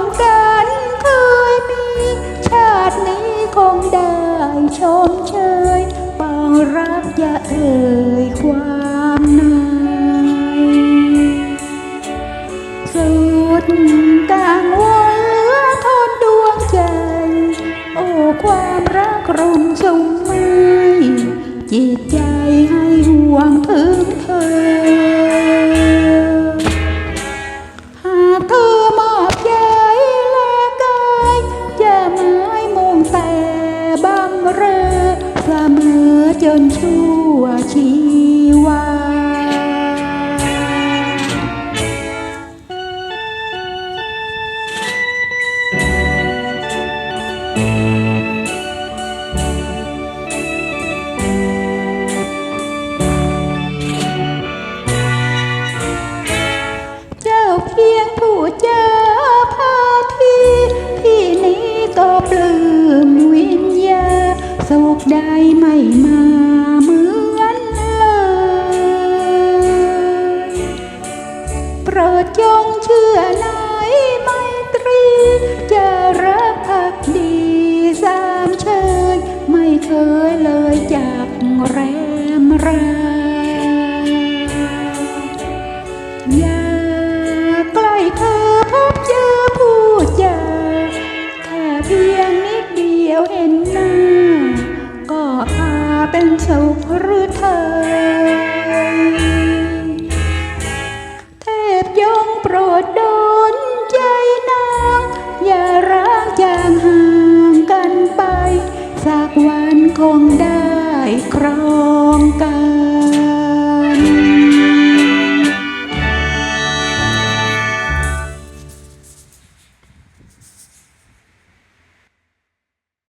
มกันเคยมี ชาตินี้คงได้ชมเชยปองรักอย่าเอ่ยความในสุดกลางวลเหลือทนดวงใจ โอ้ความรักรมชุ่มไม่จิตใจให้ห่วงถึง จนชั่วชีวาเจ้าเพียงผู้เจอพาทีที่นี้ก็ปลื้ม สุขใดไม่มาเหมือนเลยโปรดจงเชื่อในไมตรีจะรักภักดีสามเชยไม่เคยเลยจากแรมราอย่าใกล้เธอพบเจอผู้จาแค่เพียงนิดเดียวเห็น เป็นชาวพรือเธอ เทพยงโปรดดนใจนางอย่าร้างยางห่างกันไป สักวันคงได้ครอง